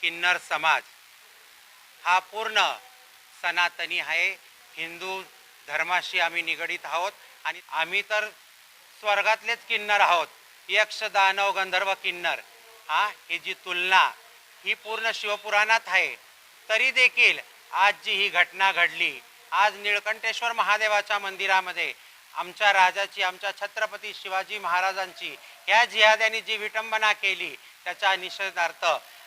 किन्नर समाज. हा पूर्ण सनातनी आहे. हिंदू धर्माशी आम्ही निगडीत आहोत आणि आम्ही तर स्वर्गातलेच किन्नर आहोत. यक्ष दानव गंधर्व किन्नर. हा ही जी तुलना ही पूर्ण शिवपुराणात आहे. तरी देखील आज जी ही घटना घडली. आज निळकंठेश्वर महादेवाच्या मंदिरामध्ये आमच्या राजाची आमच्या छत्रपती शिवाजी महाराजांची ह्या जिहाद्यांनी जी विटंबना केली त्याच्या निषेधार्थ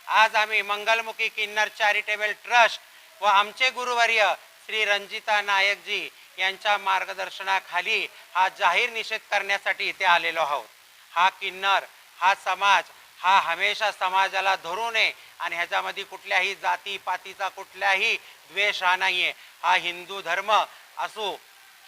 आज आम्ही मंगलमुखी किन्नर चॅरिटेबल ट्रस्ट व आमचे गुरुवर्य श्री रंजिता नायकजी यांच्या मार्गदर्शनाखाली हा जाहीर निषेध करण्यासाठी इथे आलेलो आहोत. हा किन्नर हा समाज हा हमेशा समाजाला धरू नये आणि ह्याच्यामध्ये कुठल्याही जाती पातीचा कुठलाही द्वेष हा नाहीये. हा हिंदू धर्म असो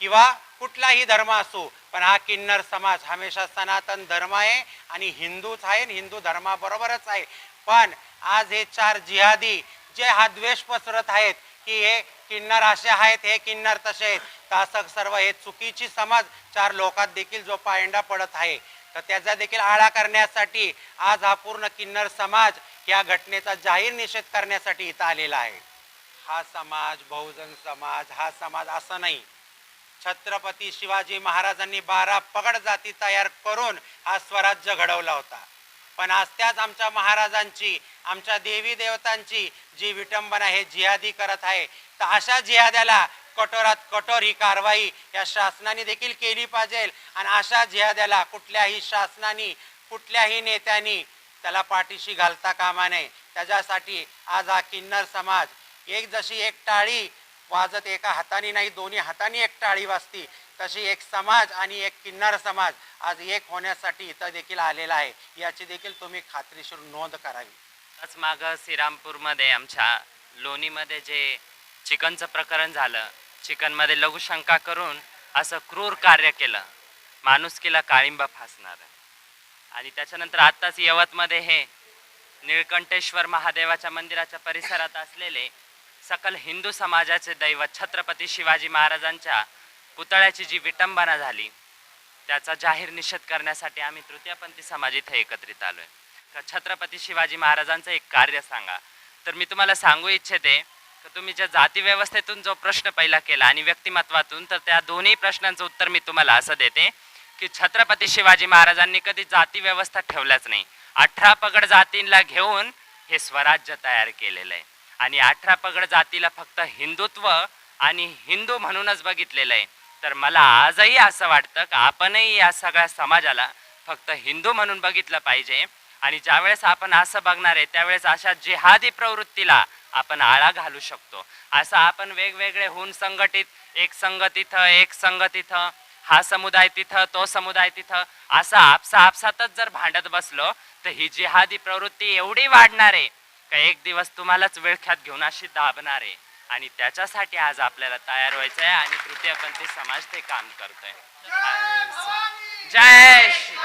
किंवा कुठलाही धर्म असो पण हा किन्नर समाज हमेशा सनातन धर्म आहे आणि हिंदूच आहे आणि हिंदू धर्माबरोबरच आहे. पण आज हे चार जिहादी जे हा द्वेष पसरत आहेत की हे किन्नर असे आहेत हे किन्नर तसे आहेत तर असं सर्व हे चुकीची समज चार लोकात देखील जो पायंडा पडत आहे तर त्याचा देखील आळा करण्यासाठी आज हा पूर्ण किन्नर समाज या घटनेचा जाहीर निषेध करण्यासाठी इथं आलेला आहे. हा समाज बहुजन समाज हा समाज असं नाही. छत्रपती शिवाजी महाराजांनी बारा पगड जाती तयार करून हा स्वराज्य घडवला होता. पण आज त्याच आमच्या महाराजांची आमच्या देवी देवतांची जी विटंबना हे जिहादी करत आहे तर अशा जिहाद्याला कठोरात कठोर ही कारवाई या शासनाने देखील केली पाहिजे आणि अशा जिहाद्याला कुठल्याही शासनाने कुठल्याही नेत्यांनी त्याला पाठीशी घालता कामा नये. त्याच्यासाठी आज हा किन्नर समाज एक जशी एक टाळी वाजत एका हाताने नाही दोन्ही हाताने एक टाळी वाजती. तशी एक समाज आणि एक किन्नर समाज आज एक होण्यासाठी इथं देखील आलेला आहे. याची देखील तुम्ही खात्रीशीर नोंद करावी. आज मागं श्रीरामपूरमध्ये आमच्या लोणीमध्ये जे चिकनचं प्रकरण झालं चिकनमध्ये लघुशंका करून असं क्रूर कार्य केलं माणुसकीला काळिंबा फासणार. आणि त्याच्यानंतर आत्ताच यवतमध्ये हे निळकंठेश्वर महादेवाच्या मंदिराच्या परिसरात असलेले सकल हिंदू समाजाचे दैवत छत्रपती शिवाजी महाराजांच्या पुतळ्याची जी विटंबना झाली त्याचा जाहीर निषेध करण्यासाठी आम्ही तृतीयपंथी समाज इथे एकत्रित आलोय. तर छत्रपती शिवाजी महाराजांचं एक कार्य सांगा. तर मी तुम्हाला सांगू इच्छिते की तुम्ही ज्या जाती व्यवस्थेतून जो प्रश्न पहिला केला आणि व्यक्तिमत्वातून तर त्या दोन्ही प्रश्नांचं उत्तर मी तुम्हाला असं देते की छत्रपती शिवाजी महाराजांनी कधी जाती व्यवस्था ठेवल्याच नाही. अठरा पगड जातींना घेऊन हे स्वराज्य तयार केलेलं आहे. आणि अठरा पगड जातीला फक्त हिंदुत्व आणि हिंदू म्हणूनच बघितलेलं आहे. तर मला आजही असं वाटतं की आपणही या सगळ्या समाजाला फक्त हिंदू म्हणून बघितलं पाहिजे. आणि ज्यावेळेस आपण असं बघणार आहे त्यावेळेस अशा जिहादी प्रवृत्तीला आपण आळा घालू शकतो. असं आपण वेगवेगळे होऊन संघटित एक संघ तिथं एक संघ तिथं हा समुदाय तिथं तो समुदाय तिथं असं आपसा आपसातच जर भांडत बसलो तर ही जिहादी प्रवृत्ती एवढी वाढणार आहे. का एक दिवस तुम्हालाच विळख्यात घेऊन अशी दाबणार. आहे आणि त्याच्यासाठी आज आपल्याला तयार व्हायचं आहे आणि तृतीयपंथी समाज ते काम करतोय. जय श्री